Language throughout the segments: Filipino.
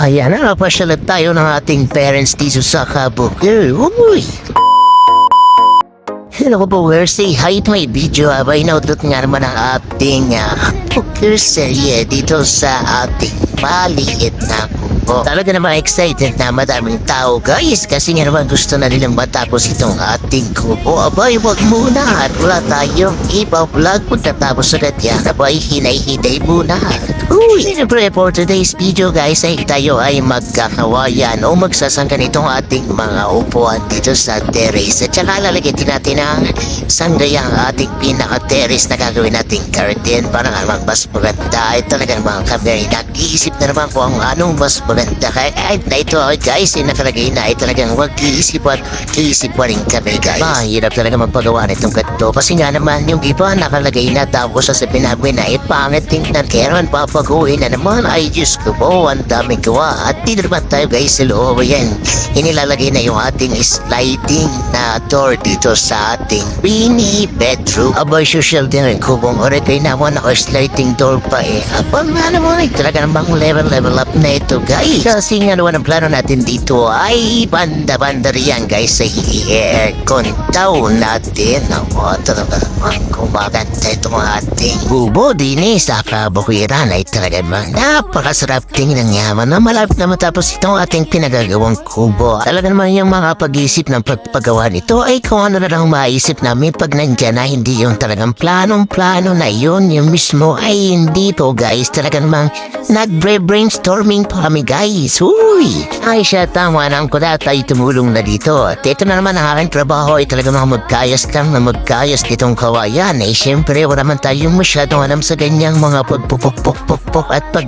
Ayan na, napasyalan tayo ng ating parents dito sa Kabuki. Uy! Hello po, where say hi to my video. Abay, naudot nga naman ang ating uh, poker serye dito sa ating maliit na kubo. Talaga naman excited na madaming tao guys kasi nga naman gusto na nilang matapos itong ating kubo. Abay, wag muna at wala tayong iba vlog pagkatapos agad yan. Abay, hinay-hinay muna. Uy, siyempre for today's video guys ay tayo ay magkakawayan o magsasangka nitong ating mga upuan dito sa terrace. At saka lalagyan din natin ang sanggayang ating pinaka-terrace na gagawin nating curtain para nga naman mas maganda. Ay talaga naman kami ay nag-iisip na naman kung anong mas maganda. Kaya kahit na ito ay guys ay nakalagay na ay talagang mag-iisip at iisip pa rin kami guys. Mahirap talaga magpagawa nitong ganito kasi nga naman yung iba nakalagay na tapos sa sinabi na ay pangit tingnan kaya naman papaguhin na naman. Ay Diyos ko po ang daming gawa. At di na naman tayo guys sa loob. Yan inilalagay na yung ating sliding na door dito sa ating mini bedroom. Abay social din rin. Kubong oray kayo naman ako sliding door pa eh. Abang nga naman ay talaga namang level level up na ito guys. Kasi nga naman ang plano natin dito ay banda-banda riyan guys sa aircon down natin. Ako talaga namang kumaganda itong ating bubo din eh. Sa kabukiran ay talaga namang napakasarap tingnan ng yaman na malapit na matapos itong ating pinagagawang kubo. Talaga naman yung mga pag-isip ng pagpagawa nito ay kung ano na lang maisip namin pag nandyan na hindi yung talagang planong-plano na yun yung mismo ay hindi po guys. Talaga namang nagbre-brainstorming pa kami guys. Uy! Ay siya tama na ang kuda tayo tumulong na dito. At ito na naman ang aking trabaho ay talaga mga magkayas lang na magkayas ditong kawayan. Eh syempre wala man tayong masyadong alam sa ganyang mga pagpupukpukpukpuk at pag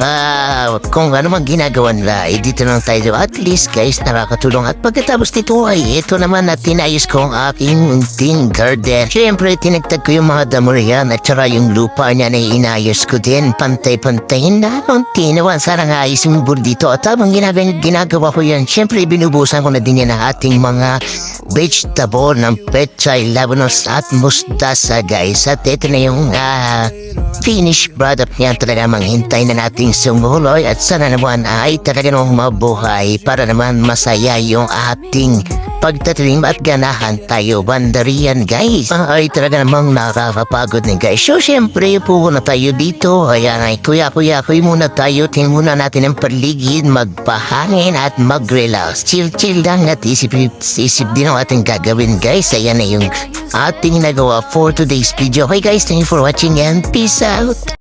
Ah, kung ano man ginagawa nila, eh, dito lang tayo. At least guys, nakakatulong. At pagkatapos nito ay ito naman na tinayos ko ang aking ting garden. Siyempre, tinagtag ko yung mga damo riyan at saka yung lupa niya na inayos ko din. Pantay-pantay na ang tinawan. Sana nga ayos yung dito. At habang ginagawa, ginagawa ko yan, siyempre binubusan ko na din yan ang ating mga vegetable ng pechay, labanos at mustasa guys. At ito na yung ah, finished product niya talaga manghintay na nating sumuloy at sana naman ay talaga namang mabuhay para naman masaya yung ating pagtatanim at ganahan tayo bandarian guys. Ay talaga namang nakakapagod na guys. So syempre na tayo dito. Ayan ay kuya kuya kuya muna tayo. Muna natin ang paligid, magpahangin at mag-relax. Chill chill lang at isip, isip din ang ating gagawin guys. Ayan na yung ating nagawa for today's video. Okay guys, thank you for watching and peace out.